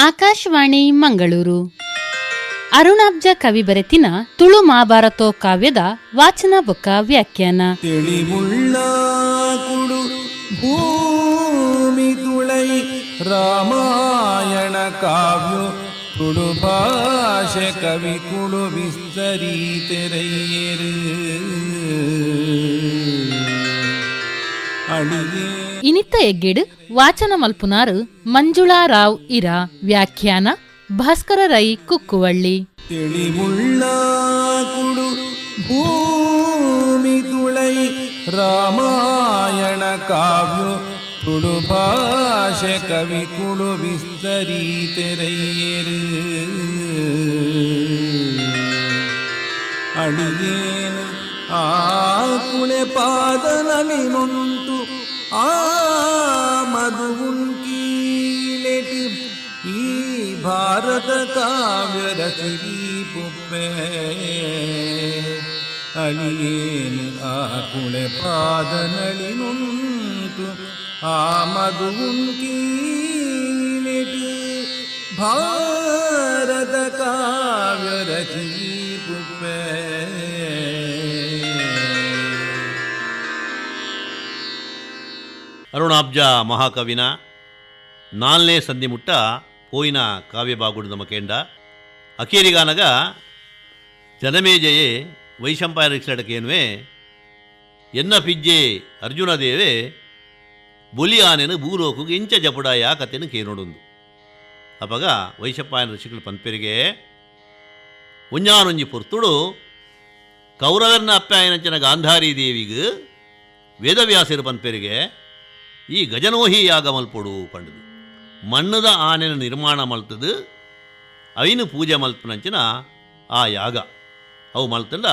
ಆಕಾಶವಾಣಿ ಮಂಗಳೂರು. ಅರುಣಾಬ್ಜ ಕವಿ ಬರೆತಿನ ತುಳು ಮಹಾಭಾರತೋ ಕಾವ್ಯದ ವಾಚನ ಬುಕ್ಕ ವ್ಯಾಖ್ಯಾನ. ಭೂಮಿ ತುಳೈ ರಾಮಾಯಣ ಕಾವ್ಯ ತುಳು ಭಾಷೆ ಕವಿ ಕುಳು ವಿಸ್ತರಿ ತೆರೆಯರು. ಅಡಿಗೆ ಇನಿತ್ತ ಎಗ್ಗೆಡ್ ವಾಚನ ಮಲ್ಪುನಾರು ಮಂಜುಳಾ ರಾವ್ ಇರ ವ್ಯಾಖ್ಯಾನ ಭಾಸ್ಕರ ರೈ ಕುಕ್ಕುವಳ್ಳಿ. ತಿಳಿವುಳ್ಳ ಕುಡು ಭೂಮಿ ತುಳೈ ರಾಮಾಯಣ ಕಾವ್ಯ ತುಳು ಭಾಷೆ ಕವಿ ಕುಳು ವಿಸ್ತರಿ ತೆರೆಯರು. ಅಡಿಗೇನು ಆ ಕುಳೆ ಭಾರತ ಕಾವ್ಯ ರಚರಿ ಪುಪ್ಪೆ ಅಳಿಯೇನು ಆ ಕುಳೆ ಪಾದನಳಿ ನೊಂತು ಆ ಮಧುವುಂಕೀಲೆಟಿ ಭಾರತ ಕಾವ್ಯ ರಚರಿ ಪುಪ್ಪೆ ಅರುಣಾಬ್ಜ ಮಹಾಕವಿನ ನಾಲ್ನೇ ಸಂಧಿಮುಟ್ಟ ಪೋಯಿನ ಕಾವ್ಯಬಾಗುಡು ನಮಕೇಂಡ ಅಕೇರಿಗಾನಗ ಜನಮೇಜಯೇ ವೈಶಂಪಾಯರಿಕ್ಸಡಕೇನುವೆ ಎನ್ನ ಪಿಜ್ಜೆ ಅರ್ಜುನ ದೇವೆ, ಬೊಲಿ ಆನೆನು ಭೂಲೋಕುಗೆ ಇಂಚ ಜಪುಡಾಯ ಯಾಕತೆನು ಕೇನೋಡುಂದು. ಅಪಗ ವೈಶಂಪಾಯನ ಋಷಿಗಳು ಪಂಪೆರಿಗೆ ಉಂಜಾನೊಂಜಿ ಪುರ್ತುಡು, ಕೌರವರ್ನ ಅಪ್ಪಾಯನಂಚನ ಗಾಂಧಾರಿ ದೇವಿಗೆ ವೇದವ್ಯಾಸರು ಪಂಪೆರಿಗೆ ಈ ಗಜನೋಹಿ ಯಾಗಮಲ್ಪಡು ಪಂಡದು ಮಣ್ಣದ ಆನೆನ ನಿರ್ಮಾಣ ಮಲ್ತದು, ಐನು ಪೂಜೆ ಮಲ್ಪನಂಚಿನ ಆ ಯಾಗ. ಅವು ಮಲ್ತಂಡ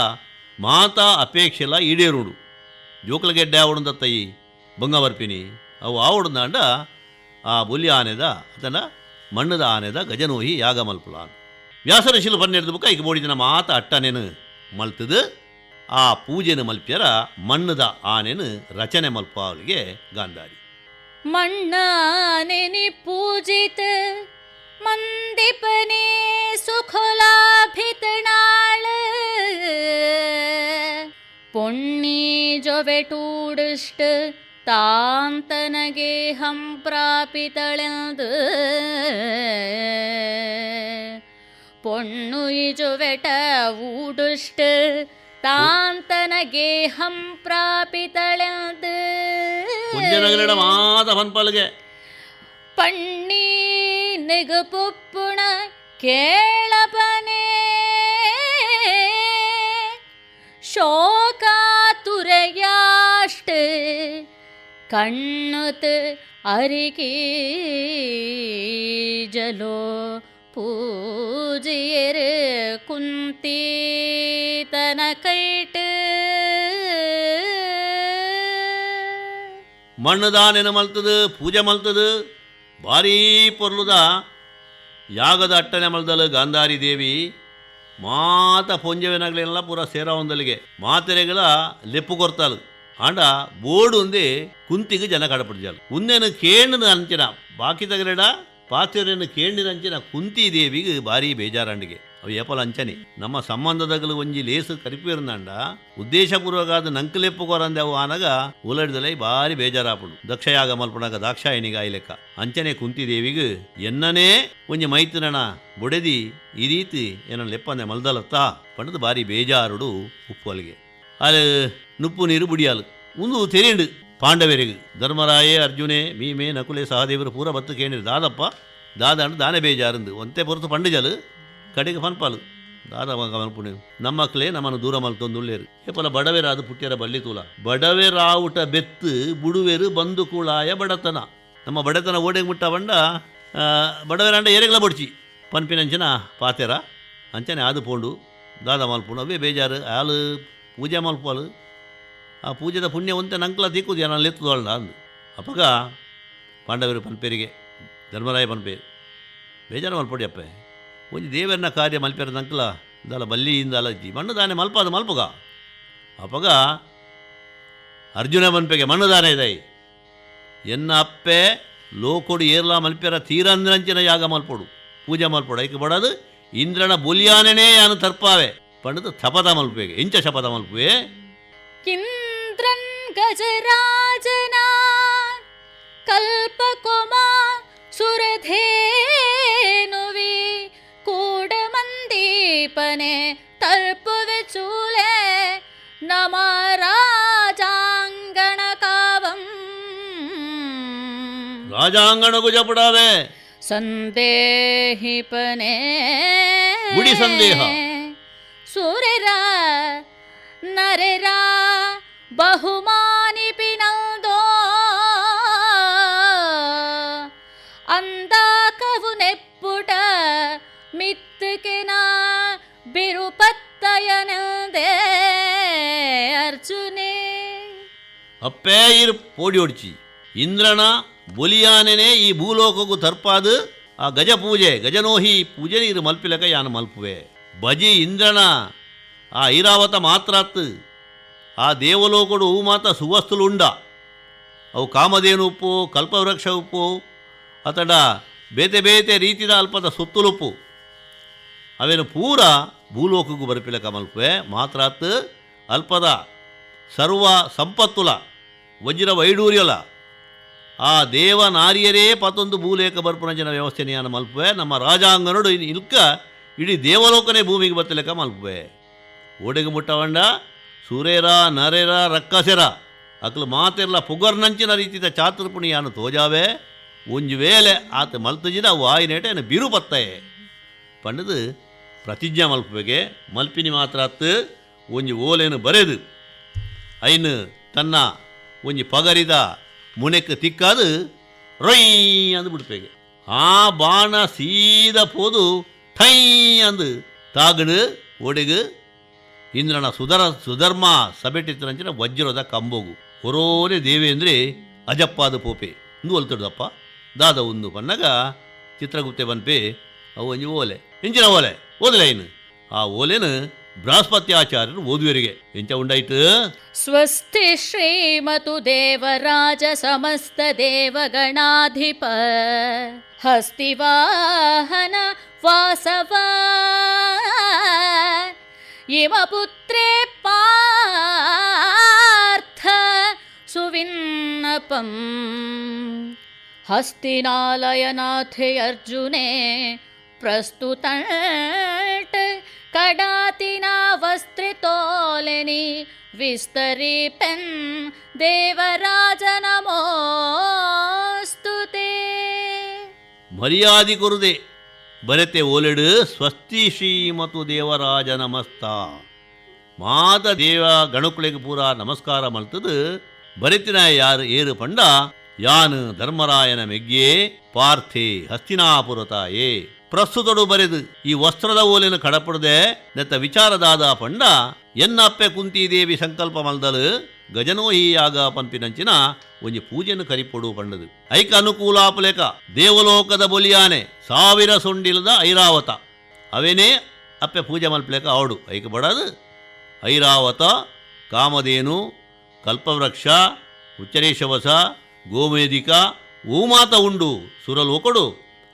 ಮಾತಾ ಅಪೇಕ್ಷೆಲ ಈಡೇರುಡು. ಜೋಕಲಗೆಡ್ಡೆ ಆವಡಂದ ತೈ ಬಂಗವರ್ಪಿನಿ. ಅವು ಆವಡಂದಾಂಡ ಆ ಬುಲಿ ಆನೆದ ಅದನ್ನ ಮಣ್ಣದ ಆನೆದ ಗಜನೋಹಿ ಯಾಗ ಮಲ್ಪಲ ವ್ಯಾಸರ ಶಿಲು ಪನ್ನೆರಡು ಬುಕ್ಕ ಈಗ ದಿನ ಮಾತ ಅಟ್ಟನೇನು ಮಲ್ತದು. ಆ ಪೂಜೆನ ಮಲ್ಪ್ಯರ ಮಣ್ಣದ ಆನೆನು ರಚನೆ ಮಲ್ಪಾವಲಿಗೆ ಗಾಂಧಾರಿ. ಮಣ್ಣಾನೆನಿ ಪೂಜಿತ ಮಂದಿಪನೆ ಸುಖಲಾಭಿತನಾಳ. ಪೊಣ್ಣಿ ಜೊವೆಟೂಡಿಷ್ಟ, ತಾಂತನಗೆ ಹಂ ಪ್ರಾಪಿತಳೆಂದು. ಪೊಣ್ಣು ಇಜುವೆಟ ಊಡುಷ್ಟ, ತಾಂತನಗೆ ಹಂ ಪ್ರಾಪಿತಳೆಂದು. ಕುಂಜನಗಲಿಡ ಮಾತ ಪನ್ಪಲ್ಗೆ ಪಣ್ಣಿ ನಿಗುಪುಪ್ಪುಣ ಕೇಳಪನೆ ಶೋಕಾತುರೆಯಾಷ್ಟ ಕಣ್ಣುತ್ ಅರಿಕಿ ಜಲೋ ಪೂಜಿಯರ್ ಕುಂತಿ ತನ ಮಣ್ಣದಾನೆನ ಮಲ್ತದು, ಪೂಜೆ ಮಲ್ತದು, ಭಾರೀ ಪೊರ್ಲುದ. ಯಾಗದ ಅಟ್ಟನೆ ಮಲ್ದಲು ಗಾಂಧಾರಿ ದೇವಿ, ಮಾತ ಪೊಂಜವೆನಗಳೆಲ್ಲ ಪೂರ ಸೇರಾವಂದಲಿಗೆ ಮಾತೆರೆಗಳ ಲೆಪ್ಪು ಕೊರ್ತಾಲು ಆಂಡ ಬೋರ್ಡು ಉಂದೆ ಕುಂತಿಗೆ ಜನ ಕಡಪಡಿಜಾಲು ಉಂದೇನು ಕೇಂಡಿನ ಅಂಚಿನ, ಬಾಕಿ ತಗಲಿಡ ಪಾತಿರೇನು ಕೇಂಡಿನ ಅಂಚಿನ ಕುಂತಿ ದೇವಿಗೆ ಭಾರಿ ಬೇಜಾರಂಡಿಗೆ ಅವು ಏಪಲ ಅಂಚನೆ. ನಮ್ಮ ಸಂಬಂಧದಗಲು ಒಂಜಿ ಲೇಸು ಕರಿಪಿರ್ನಂಡ ಉದ್ದೇಶಪೂರ್ವಕಾದ ನಂಕಲೆಪ್ಪು ಕೊರಂದೆ ಅವು ಆನಗ, ಉಲಡಿದಲೈ ಭಾರಿ ಬೇಜಾರಾಪುಡು. ದಕ್ಷಯಾಗ ಮಲ್ಪನಾಗ ದಾಕ್ಷಾಯಿಣಿಗ ಲೆಕ್ಕ. ಅಂಚನೆ ಕುಂತಿ ದೇವಿಗೆ ಎನ್ನನೇ ಒಂಜಿ ಮೈತ್ರಣ ಬುಡೆದಿ ಈ ರೀತಿ ಏನನ್ನ ಲೆಪ್ಪಂದೆ ಮಲ್ದಲತ್ತ. ಪಂಡದು ಬಾರಿ ಬೇಜಾರುಡು ಉಪ್ಪು ಅಲ್ಲಿಗೆ ಅಲ್ಲಿ ನುಪ್ಪು ನೀರು ಬುಡಿಯಾಲು. ಮುಂದು ತೆರೆಂಡು ಪಾಂಡವರಿಗೆ. ಧರ್ಮರಾಯೇ ಅರ್ಜುನೇ, ಮೀಮೆ ನಕುಲೆ ಸಹದೇವರು ಪೂರ ಬತ್ತು ಕೇಂದ್ರ ದಾದಪ್ಪ, ದಾದ ದಾನೆ ಬೇಜಾರಂದು. ಒಂತೆ ಪೊರತು ಪಂಡಿಜಲು ಕಡೆಗೆ పనపాలు దాదాపు ಮಗ నమ్మకలే నమ్మను దూరమలు ದೂರ ఇప్పుడు ಬಡವೆರಾದು ಪುಟ್ಟೆರ ಬಳ್ಳಿ ತೂಲ. ಬಡವೆರಾವುಟ ಬೆತ್ತು, ಬುಡುವೆರು ಬಂದು ಕೂಳಾಯ ಬಡತನ. ನಮ್ಮ ಬಡತನ ಓಡೆಗೆ ಮುಟ್ಟ ಬಂಡ ಬಡವೆರಾಂಡ ಏರೆಗ್ಲ ಬಡ್ಚಿ. ಪನ್ಪಿನಂಚಿನ ಪಾತೆರ, ಅಂಚನೆ ಆದು ಪೋಂಡು. ದಾದ ಮಲ್ಪುಂಡು ಅವೇ ಬೇಜಾರು, ಆಲು ಪೂಜೆ ಮಲ್ಪಾಲು ಆ ಪೂಜೆದ ಪುಣ್ಯ ಒಂತೆ ನಂಕಲ ತಿಕ್ಕುದು ನಾನು ಲೆತ್ತದೊಳ್ಳ ಅಂದು. ಅಪ್ಪಗ ಪಾಂಡವರು ಪನ್ಪೇರಿಗೆ, ಧರ್ಮರಾಯ ಪನ್ಪೇರು ಬೇಜಾರು ಮಲ್ಪೊಡಿ ಅಪ್ಪೆ ಒಂಜಿ ದೇವೆರ್ನ ಕಾರ್ಯ ಮಲ್ಪೆರ ದಂಕಲ ದಾಲ ಬಲ್ಲಿಯಿಂದ ಅಲಜ್ಜಿ ಮಣ್ಣು ದಾನೆ ಮಲ್ಪಾದ ಮಲ್ಪಗ. ಅಪಗ ಅರ್ಜುನ ಮನ್ಪೆಗೆ ಮಣ್ಣು ದಾನೆ ದೈ ಎನ್ನ ಅಪ್ಪೆ ಲೋಕೊಡು ಏರ್ಲಾ ಮಲ್ಪೆರ ತೀರಂದ್ರಂಚಿನ ಯಾಗ ಮಲ್ಪೊಡು, ಪೂಜೆ ಮಲ್ಪೊಡು. ಐಕೆ ಬಡದು ಇಂದ್ರನ ಬುಲಿಯಾನೆನೇ ಯಾನು ತರ್ಪಾವೆ. ಪಂಡದು ತಪದ ಮಲ್ಪೆಗೆ ಇಂಚ ಶಪದ ಮಲ್ಪುವೆ. ಕಿಂದ್ರಂ ಗಜರಾಜನ, ಕಲ್ಪಕುಮ ಸುರಧೇನುವಿ. കൂടമന്ദീപനെ തഴുപ്പുവെച്ചൂലേ നമ രാജാങ്കണകാവം രാജാങ്കണ കുജപ്പെടാതെ സന്ദേഹിപ്പനെ ഗുടി സന്ദേഹ സുരരാ നരരാ ബഹുമാ ಅಪ್ಪೇ ಇರು ಪೋಡಿ ಹೊಡ್ಚಿ ಇಂದ್ರನ ಬೊಲಿಯಾನೆನೇ ಈ ಭೂಲೋಕಕ್ಕೂ ತರ್ಪಾದು. ಆ ಗಜ ಪೂಜೆ, ಗಜನೋಹಿ ಪೂಜೆ ಇರು ಮಲ್ಪಿಲಕ ಯಾನು ಮಲ್ಪುವೆ. ಬಜಿ ಇಂದ್ರನ, ಆ ಐರಾವತ ಮಾತ್ರಾತ್. ಆ ದೇವಲೋಕಡು ಹೂ ಮಾತ ಸುವಸ್ತುಲುಂಡ. ಅವು ಕಾಮಧೇನು ಉಪ್ಪು ಕಲ್ಪವೃಕ್ಷ ಉಪ್ಪು ಅತಡ ಬೇತೆ ಬೇತೆ ರೀತಿದ ಅಲ್ಪದ ಸುತ್ತುಲುಪ್ಪು. ಅವೇನು ಪೂರ ಭೂಲೋಕಕ್ಕೂ ಬರಪಿಲಕ ಮಲ್ಪುವೆ ಮಾತ್ರಾತ್ ಅಲ್ಪದ ಸರ್ವ ಸಂಪತ್ತುಲ, ವಜ್ರ ವೈಡೂರ್ಯಲ. ಆ ದೇವ ನಾರಿಯರೇ ಪತ್ತೊಂದು ಭೂಲೇಖ ಬರ್ಪುನಂಚಿನ ವ್ಯವಸ್ಥೆನೆಯನ್ನು ಮಲ್ಪುವೆ. ನಮ್ಮ ರಾಜಾಂಗನಡು ಇಲ್ಕ ಇಡೀ ದೇವಲೋಕನೇ ಭೂಮಿಗೆ ಬತ್ತಲೆಕ್ಕ ಮಲ್ಪುವೆ ಓಡೆಗೆ ಮುಟ್ಟವಂಡ ಸುರೇರ, ನರೇರ, ರಕ್ಕಸೆರ. ಅಕ್ಲು ಮಾತೆರ್ಲ ಪುಗರ್ನಂಚಿನ ರೀತಿದ ಚಾತುರ್ಪುಣಿಯಾನು ತೋಜಾವೆ. ಒಂಜು ವೇಳೆ ಆತ ಮಲ್ತುಜಿದ ವಾಯಿನೇಟೆ ಬಿರು ಪತ್ತಯೆ ಪಂಡದು ಪ್ರತಿಜ್ಞೆ ಮಲ್ಪುವೆಗೆ ಮಲ್ಪಿನಿ ಮಾತ್ರ ಅತ್ತು, ಒಂಜಿ ಓಲೇನು ಬರೆದು. ಐನು ತನ್ನ ಒಂಜಿ ಪಗರಿದ ಮುನೆಕ್ ತಿಕ್ಕಾದು, ರೊಯ್ ಅಂದು ಬಿಡ್ಪೇಗೆ. ಆ ಬಾಣ ಸೀದ ಪೋದು ಠೈ ಅಂದು ತಾಗಡು ಒಡೆಗು. ಇಂದ್ರನ ಸುಧರ, ಸುಧರ್ಮ ಸಬೆಟ್ಟಿತ್ತರಂಚಿನ ವಜ್ರದ ಕಂಬೋಗು. ಹೊರೋನೆ ದೇವೇಂದ್ರೆ ಅಜಪ್ಪಾದ ಪೋಪೆ. ಇಂದು ಒಲ್ತಡ್ದಪ್ಪ ದಾದ ಒಂದು ಪನ್ನಗ ಚಿತ್ರಗುಪ್ತೆ ಬನ್ಪೆ ಅವು ಒಂಜಿ ಓಲೆ. ಇಂಚಿನ ಓಲೆ? ಓದಲೆ ಇನ್ನು ಆ ಓಲೆನು ಬೃಹಸ್ಪತ್ಯಾಚಾರ್ಯರು ಓದುವರಿಗೆ ಎಂಚ ಉಂಡಾಯ್ತು? ಸ್ವಸ್ತಿ ಶ್ರೀಮತು ದೇವರಾಜ ಸಮಸ್ತ ದೇವಗಣಾಧಿಪ. ಹಸ್ತಿವಾಹನ ವಾಸವ. ಇಮ ಪುತ್ರೇ ಪಾರ್ಥ ಸುವಿನ್ನಪಂ. ಹಸ್ತಿನಾಲಯನಾಥೆ ಅರ್ಜುನೆ ಪ್ರಸ್ತುತಟ್ ಕಡಾತಿನ ವಸ್ತ್ರಿತೋಲೆನಿ ವಿಸ್ತರಿಪೆನ್ ದೇವರಾಜ ನಮೋಸ್ತುತೆ ಮರ್ಯಾದಿ ಕೊರುದೆ ಬರತೆ ಓಲೆಡು ಸ್ವಸ್ತಿ ಶ್ರೀಮತು ದೇವರಾಜ ನಮಸ್ತ ಮಾತ ದೇವ ಗಣಕುಳಿಗೆ ಪೂರ ನಮಸ್ಕಾರ ಮಲ್ತದು ಬರೆತಿನ ಯಾರು ಏರು ಪಂಡ ಯಾನು ಧರ್ಮರಾಯನ ಮೆಗ್ಗೆ ಪಾರ್ಥೆ ಹಸ್ತಿನಾಪುರತಾಯೇ ಪ್ರಸ್ತುತಡು ಬರೆದು ಈ ವಸ್ತ್ರದ ಓಲಿನ ಕಡಪಡದೆ ನೆತ್ತ ವಿಚಾರದಾದ ಪಂಡ, ಎನ್ನಪ್ಪೆ ಕುಂತಿದೇವಿ ಸಂಕಲ್ಪ ಮಲ್ದಲು ಗಜನೋಹಿಯಾಗ ಪಂಪಿನಂಚಿನ ಒಂಜಿ ಪೂಜೆಯನ್ನು ಕರಿಪೊಡು ಪಂಡದು. ಐಕ ಅನುಕೂಲಾಪಲೇಕ ದೇವಲೋಕದ ಬೊಲಿಯಾನೆ ಸಾವಿರ ಸೊಂಡಿಲದ ಐರಾವತ. ಅವೇನೇ ಅಪ್ಪೆ ಪೂಜೆ ಮಲ್ಪಲೇಕ ಅವಡು ಐಕ ಬಡದು ಐರಾವತ, ಕಾಮಧೇನು, ಕಲ್ಪವೃಕ್ಷ ಉಚ್ಚರೇಶವಸ ಗೋಮೇದಿಕ ಊಮಾತ ಉಂಡು, ಸುರಲೋಕಡು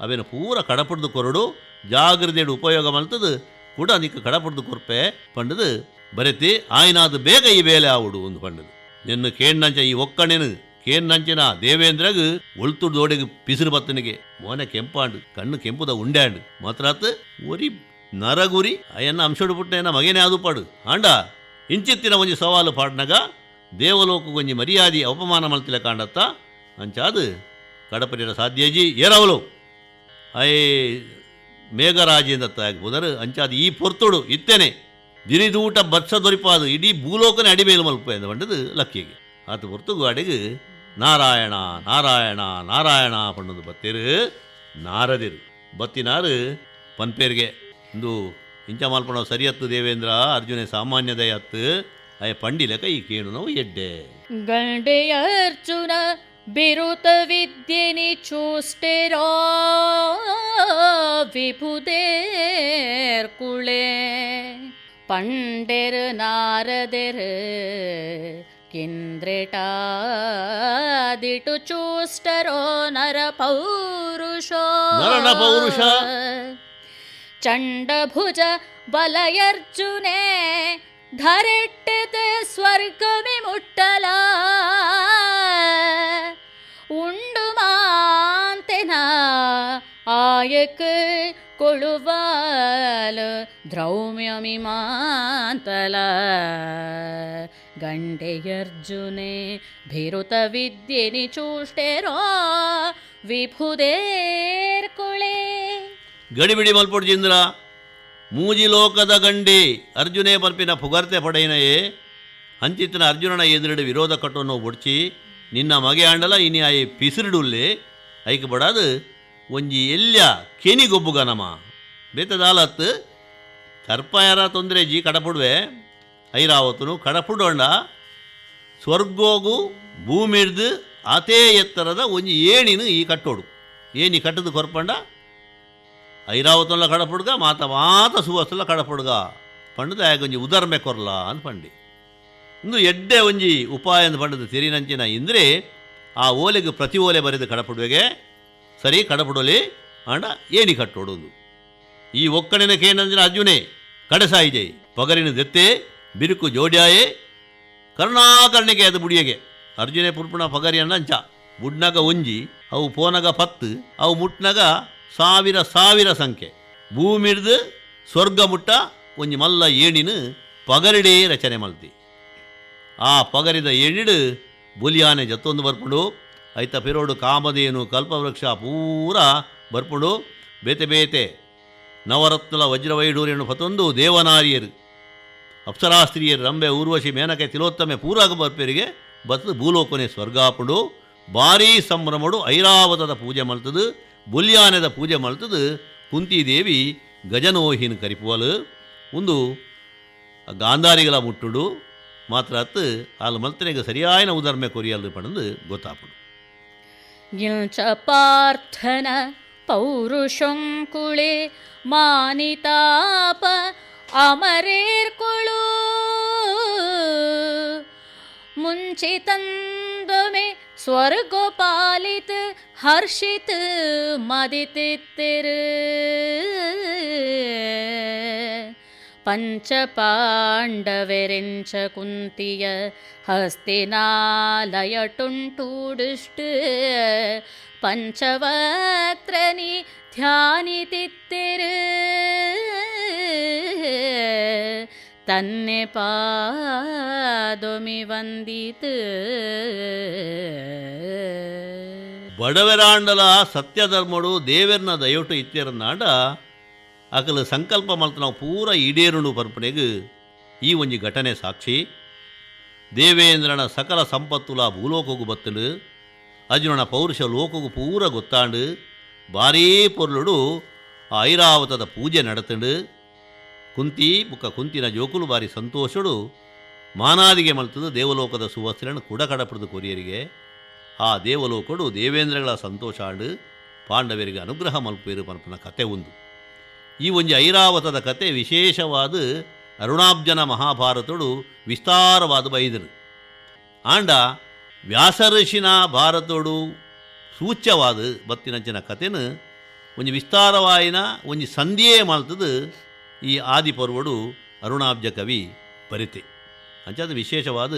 ಅವೇನು ಪೂರ ಕಡಪಡ್ದು ಕೊರಡು ಜಾಗ್ರತೆಡು ಉಪಯೋಗ ಮಲ್ತದು, ಕೂಡ ಅದಕ್ಕೆ ಕಡಪಡ್ದು ಕೊರ್ಪೆ ಪಂಡದು, ಬರೆತಿ, ಆಯ್ನಾದು ಬೇಗ ಈ ಬೇಲೆ ಆವುಡು ಒಂದು ಪಂಡದು. ನಿನ್ನ ಕೇಣ್ಣಂಚ ಈ ಒಕ್ಕಣೆನು ಕೇನ್ನಂಚಿನ ದೇವೇಂದ್ರಗ್ ಒಳ್ತುಡ್ ದೋಡೆಗೆ ಪಿಸಿರು ಬತ್ತನಿಗೆ, ಮೋನೆ ಕೆಂಪಾಂಡು, ಕಣ್ಣು ಕೆಂಪುದ ಉಂಡ್ಯಾಂಡು. ಮಾತ್ರಾತ್ ಒರಿ ನರಗುರಿ, ಅಯ್ಯನ್ನ ಅಂಶಡು ಪುಟ್ಟನ ಮಗನೇ ಆದು ಪಾಡು. ಆಂಡ, ಇಂಚಿತ್ತಿನ ಒಂಜಿ ಸವಾಲು ಪಾಡ್ನಾಗ ದೇವಲೋಕ ಒಂಜಿ ಮರ್ಯಾದಿ ಅವಪಮಾನ ಮಲ್ತಿಲ ಕಾಂಡತ್ತ, ಅಂಚಾದು ಕಡಪರಿರ ಸಾಧ್ಯಜಿ ಏರವಲು. ಅಯ್ ಮೇಘರಾಜೇಂದ್ರ ಬುಧರು ಅಂಚಾದ ಈ ಪೊರ್ತುಡು, ಇತ್ತೇನೆ. ದಿರಿದೂಟ ಬತ್ಸ ದೊರಿಪಾದು, ಇಡೀ ಭೂಲೋಕನೇ ಅಡಿಮೇಲು ಮಲ್ಪ ಎಂದು ಬಂಡದು ಲಕ್ಕಿಗೆ. ಆತ ಹೊರತು ಗಾಡಿಗೆ ನಾರಾಯಣ ನಾರಾಯಣ ನಾರಾಯಣ ಪಣ್ಣದು ಬತ್ತಿರು, ನಾರದಿರು. ಬತ್ತಿನಾರು ಪನ್ಪೇರ್ಗೆ, ಇಂದು ಇಂಚ ಮಾಲ್ಪಣ ಸರಿಯತ್ತು ದೇವೇಂದ್ರ, ಅರ್ಜುನೆ ಸಾಮಾನ್ಯ ದಯತ್ತು, ಅಯ್ಯ ಪಂಡಿಲಕ ಈ ಕೇಳು ನಾವು ಎಡ್ಡೆ. ಗಂಡೆಯ ಅರ್ಜುನ ಬಿರುತವಿದ್ಯೆನಿ ಚೋಸ್ಟೆರೋ ವಿಭುದೇರ್ ಕುಳೆ. ಪಂಡೆರ್ ನಾರದೆರ್ ಕಿಂದ್ರೆಟಾದಿಟು ಚೂಸ್ಟರೋ ನರ ಪೌರುಷೋ. ನರನ ಪೌರುಷ. ಚಂಡಭುಜ ಬಲಯರ್ಜುನೆ ಧರೆಟ್ಟತೆ ಸ್ವರ್ಗವಿಮುಟ್ಟಲಾ. ಕೊಳುವಾಲ ದ್ರೌಮ್ಯಮಿ ಮಾಂತಲ ಗಂಡೆಯರ್ಜುನೆ ಭಿರುತ ವಿದ್ಯೆ ನಿಚೂಷ್ಟೆರೋ ವಿಭುದೇರ್ಕುಳೆ ಗಡಿಬಿಡಿ ಮಲ್ಪೊಡು ಜಿಂದ್ರ ಮೂಜಿ ಲೋಕದ ಗಂಡಿ ಅರ್ಜುನೇ ಪರ್ಪಿನ ಪುಗರ್ತೆ ಪಡೆಯಿನಯೇ. ಅಂಚಿತ್ತಿನ ಅರ್ಜುನನ ಎದುರಿಡು ವಿರೋಧ ಕಟ್ಟೋನು ಬುಡ್ಚಿ ನಿನ್ನ ಮಗೆ ಆಂಡಲ ಇನಿ ಆಯಿ ಪಿಸಿರುಡುಲ್ಲೆ. ಐಕ್ ಬಡಾದು ಒಂಜಿ ಎಲ್ಲ ಕೆನಿಗೊಬ್ಬುಗ ನಮ ಬೇತದಾಲತ್ ಕರ್ಪ ಯಾರ ತೊಂದರೆಜಿ ಕಡಪುಡ್ವೆ, ಐರಾವತನು ಕಡಪುಡೋಂಡ ಸ್ವರ್ಗೋಗು ಭೂಮಿ ಹಿಡ್ದು ಅತೇ ಎತ್ತರದ ಒಂಜಿ ಏಣಿನ ಈ ಕಟ್ಟೋಡು. ಏನಿ ಕಟ್ಟದು ಕೊರ್ಪಂಡ? ಐರಾವತನಲ್ಲ ಕಡಪುಡ್ಗ ಮಾತ ಮಾತ ಸುವಸ್ತಲ್ಲ ಕಡಪುಡ್ಗ ಪಂಡದ ಒಂಜಿ ಉದರ್ಮೆ ಕೊರ್ಲ ಅಂತ ಪಂಡಿ. ಇಂದು ಎಡ್ಡೆ ಒಂಜಿ ಉಪಾಯ ಅಂತ ಪಂಡದ ತಿರಿನಂಚಿನ ಇಂದ್ರೆ ಆ ಓಲೆಗೆ ಪ್ರತಿ ಓಲೆ ಬರೆದು ಕಡಪುಡ್ವೆಗೆ ಸರಿ, ಕಡಬಿಡೋಲಿ ಆಂಡ ಏನಿ ಕಟ್ಟೋಡೋದು. ಈ ಒಕ್ಕಣಿನ ಅರ್ಜುನೇ, ಕಡಸಾಯಿಜೆ ಪಗರಿನ ದೆತ್ತೆ, ಬಿರುಕು ಜೋಡ್ಯಾಯೆ ಕರುಣಾಕರ್ಣಿಗೆ ಅದು ಬುಡಿಯಗೆ. ಅರ್ಜುನೆ ಪುರ್ಪುಣ ಪಗರಿ ಅಂಚ ಬುಡ್ನಗ ಒಂಜಿ, ಅವು ಪೋನಗ ಪತ್ತು, ಅವು ಮುಟ್ನಗ ಸಾವಿರ ಸಾವಿರ ಸಂಖ್ಯೆ. ಭೂಮಿಡ್ದು ಸ್ವರ್ಗ ಮುಟ್ಟ, ಒಂಜಿ ಮಲ್ಲ ಏಣಿನ ಪಗರಿಡೇ ರಚನೆ ಮಲ್ತಿ. ಆ ಪಗರಿದ ಏಣಿಡು ಬುಲಿಯಾನೆ ಜತ್ತೊಂದು ಬರ್ಪುಂಡು. ಐತ ಪಿರೋಡು ಕಾಮಧೇನು ಕಲ್ಪವೃಕ್ಷ ಪೂರ ಬರ್ಪುಡು. ಬೇತೆ ಬೇತೆ. ನವರತ್ನಲ ವಜ್ರವೈಡೂರ್ಯನು ಪತೊಂದು ದೇವನಾರಿಯರು. ಅಪ್ಸರಾಸ್ತ್ರೀಯರು ರಂಬೆ ಊರ್ವಶಿ ಮೇನಕೆ ತಿಲೋತ್ತಮೆ ಪೂರಾಗ ಬರ್ಪೇರಿಗೆ ಬತ್ತದು ಭೂಲೋಕನೇ ಸ್ವರ್ಗಾಪುಡು. ಭಾರೀ ಸಂಭ್ರಮಡು ಐರಾವತದ ಪೂಜೆ ಮಲ್ತದು, ಬುಲ್ಯಾನದ ಪೂಜೆ ಮಲ್ತದು, ಕುಂತಿದೇವಿ ಗಜನೋಹಿನ ಕರಿಪುವಲು. ಒಂದು ಗಾಂಧಾರಿಗಳ ಮುಟ್ಟುಡು. ಮಾತ್ರ ಅತ್ತು ಅಲ್ಲಿ ಮಲ್ತನೆಗೆ ಸರಿಯಾಯಿನ ಉದರ್ಮೆ ಕೊರಿಯಲ್ಲು ಪಡೆದು ಗೊತ್ತಾಪುಡು. ಗಿಂಚ ಪಾರ್ಥನ ಪೌರುಷಂಕುಳೆ ಮಾನಿತಾಪ ಅಮರೇರ್ಕೊಳು ಮುಂಚಿತಂದೊಮೆ ಸ್ವರ್ಗೋಪಾಲಿತ್ ಹರ್ಷಿತ್ ಮದಿತಿತ್ತಿರು ಪಂಚಪಾಂಡವೆರೆಂಚ ಕುಂತಿಯ ಹಸ್ತೀನಾ ಲಯಟುಂಟು ಡುಷ್ಟ್ ಪಂಚವತ್ರನಿ ಧ್ಯಾನಿ ತಿತ್ತೆರ್ ತನ್ನೆ ಪಾ ದೊಮಿ ವಂದಿತ್. ಬಡವರಾಂಡಲ ಸತ್ಯಧರ್ಮಡು ದೇವೆನ್ನ ದಯಟು ಇತ್ತ್ಯರ್ನಡಾ ಅಕಲು ಸಂಕಲ್ಪ ಮಲ್ತುನ ಪೂರ ಈಡೇರುಣು ಪರ್ಪಣೆಗೆ ಈ ಒಂಜಿ ಘಟನೆ ಸಾಕ್ಷಿ. ದೇವೇಂದ್ರನ ಸಕಲ ಸಂಪತ್ತುಲ ಭೂಲೋಕಗು ಬತ್ತಲು ಅರ್ಜುನನ ಪೌರುಷ ಲೋಕಗು ಪೂರ ಗೊತ್ತಾಂಡು ಭಾರೀ ಪೊರ್ಲುಡು ಆ ಐರಾವತದ ಪೂಜೆ ನಡತಂಡು. ಕುಂತಿ, ಬುಕ್ಕ ಕುಂತಿನ ಜೋಕುಲು ಬಾರಿ ಸಂತೋಷಡು, ಮಾನಾದಿಗೆ ಮಲ್ತದು ದೇವಲೋಕದ ಸುವಸ್ತ್ರನ ಕುಡ ಕಡಪಡದು ಕೊರಿಯರಿಗೆ. ಆ ದೇವಲೋಕಡು ದೇವೇಂದ್ರಗಳ ಸಂತೋಷ ಆಂಡು ಪಾಂಡವರಿಗೆ ಅನುಗ್ರಹ ಮಲ್ಪೇರು ಪನ್ಪನ ಕತೆ ಒಂದು ಈ ಒಂಜಿ ಐರಾವತದ ಕತೆ ವಿಶೇಷವಾದ ಅರುಣಾಬ್ಜನ ಮಹಾಭಾರತಡು ವಿಸ್ತಾರವಾದ ಬೈದರು. ಆಂಡ ವ್ಯಾಸಋಷಿನ ಭಾರತೋಡು ಸೂಚ್ಯವಾದ ಬತ್ತಿನಂಚಿನ ಕತೆನು ಒಂಜಿ ವಿಸ್ತಾರವಾಯಿನ ಒಂಜಿ ಸಂಧಿಯೇ ಮಲ್ತದು ಈ ಆದಿಪರ್ವಡು ಅರುಣಾಬ್ಜ ಕವಿ ಬರಿತೆ. ಅಂಚಾದ ವಿಶೇಷವಾದ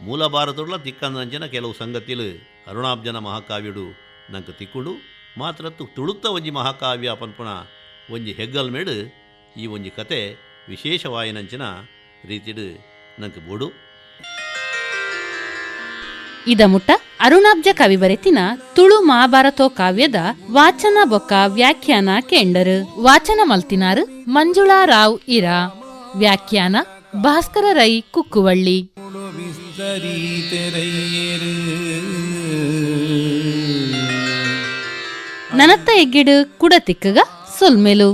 ಮೂಲ ಭಾರತೋಡ್ಲ ತಿಕ್ಕಂದಂಚಿನ ಕೆಲವು ಸಂಗತಿಲು ಅರುಣಾಬ್ಜನ ಮಹಾಕಾವ್ಯಡು ನಂಗೆ ತಿಕ್ಕುಡು. ಮಾತ್ರ ತುಳುತ್ತ ಒಂಜಿ ಮಹಾಕಾವ್ಯ ಪನ್ಪುಣ ಒಂಜಿ ಹೆಗ್ಗಲ್ಮೆಡ್ ಈ ಒಂಜಿ ಕತೆ ವಿಶೇಷವಾಯಿನಂಚಿನ ರೀತಿಡು ನಂಗೆ ಬೋಡು. ಇದ ಮುಟ್ಟ ಅರುಣಾಬ್ಜ ಕವಿ ಬರೆತಿನ ತುಳು ಮಹಾಭಾರತೋ ಕಾವ್ಯದ ವಾಚನ ಬೊಕ್ಕ ವ್ಯಾಖ್ಯಾನ ಕೇಂಡರು. ವಾಚನ ಮಲ್ತಿನಾರು ಮಂಜುಳಾ ರಾವ್ ಇರಾ. ವ್ಯಾಖ್ಯಾನ ಭಾಸ್ಕರ ರೈ ಕುಕ್ಕುವಳ್ಳಿ. ನನತ್ತ ಎಗ್ಗಿಡು ಕುಡ ತಿಕ್ಕಗ ಸೊಲ್ಮೆಲು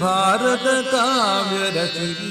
ಭಾರತ ಕಾವ್ಯ ರಚನೆ